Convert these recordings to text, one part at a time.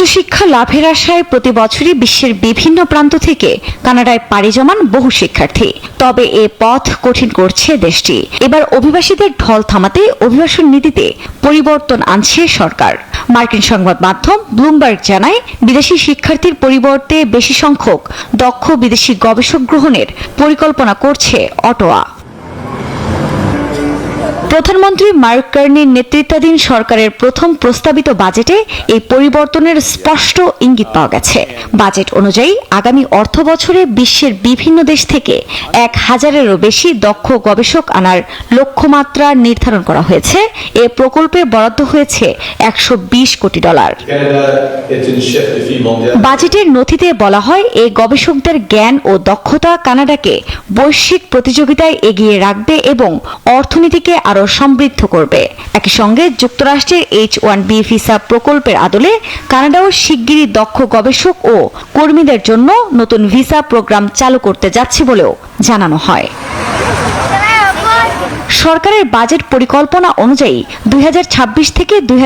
উচ্চশিক্ষা লাভের আশায় প্রতি বছরই বিশ্বের বিভিন্ন প্রান্ত থেকে কানাডায় পাড়ি জমান বহু শিক্ষার্থী। তবে এ পথ কঠিন করছে দেশটি। এবার অভিবাসীদের ঢল থামাতে অভিবাসন নীতিতে পরিবর্তন আনছে সরকার। মার্কিন সংবাদ মাধ্যম ব্লুমবার্গ জানায়, বিদেশি শিক্ষার্থীর পরিবর্তে বেশি সংখ্যক দক্ষ বিদেশি গবেষক গ্রহণের পরিকল্পনা করছে অটোয়া। প্রধানমন্ত্রী মার্ক কার্নির নেতৃত্বাধীন সরকারের প্রথম প্রস্তাবিত বাজেটে এই পরিবর্তনের স্পষ্ট ইঙ্গিত পাওয়া গেছে। বাজেট অনুযায়ী আগামী অর্থ বছরে বিশ্বের বিভিন্ন দেশ থেকে এক হাজারেরও বেশি দক্ষ গবেষক আনার লক্ষ্যমাত্রা নির্ধারণ করা হয়েছে। এ প্রকল্পে বরাদ্দ হয়েছে একশো বিশ কোটি ডলার. বাজেটের নথিতে বলা হয় এই গবেষকদের জ্ঞান ও দক্ষতা কানাডাকে বৈশ্বিক প্রতিযোগিতায় এগিয়ে রাখবে এবং অর্থনীতিকে আরও সমৃদ্ধ করবে। একই সঙ্গে যুক্তরাষ্ট্রের এইচ ওয়ান বি ভিসা প্রকল্পের আদলে কানাডাও শিগগিরই দক্ষ গবেষক ও কর্মীদের জন্য নতুন ভিসা প্রোগ্রাম চালু করতে যাচ্ছে বলেও জানানো হয়। সরকারের বাজেট পরিকল্পনা অনুযায়ী দুই হাজার ছাব্বিশ থেকে দুই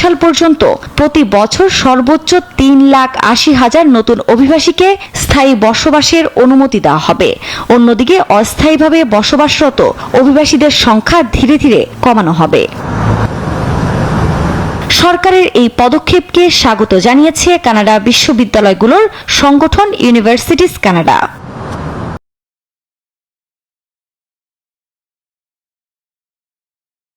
সাল পর্যন্ত প্রতি বছর সর্বোচ্চ তিন লাখ আশি হাজার নতুন অভিবাসীকে স্থায়ী বসবাসের অনুমতি দেওয়া হবে। অন্যদিকে অস্থায়ীভাবে বসবাসরত অভিবাসীদের সংখ্যা ধীরে ধীরে কমানো হবে। সরকারের এই পদক্ষেপকে স্বাগত জানিয়েছে কানাডা বিশ্ববিদ্যালয়গুলোর সংগঠন ইউনিভার্সিটিস কানাডা।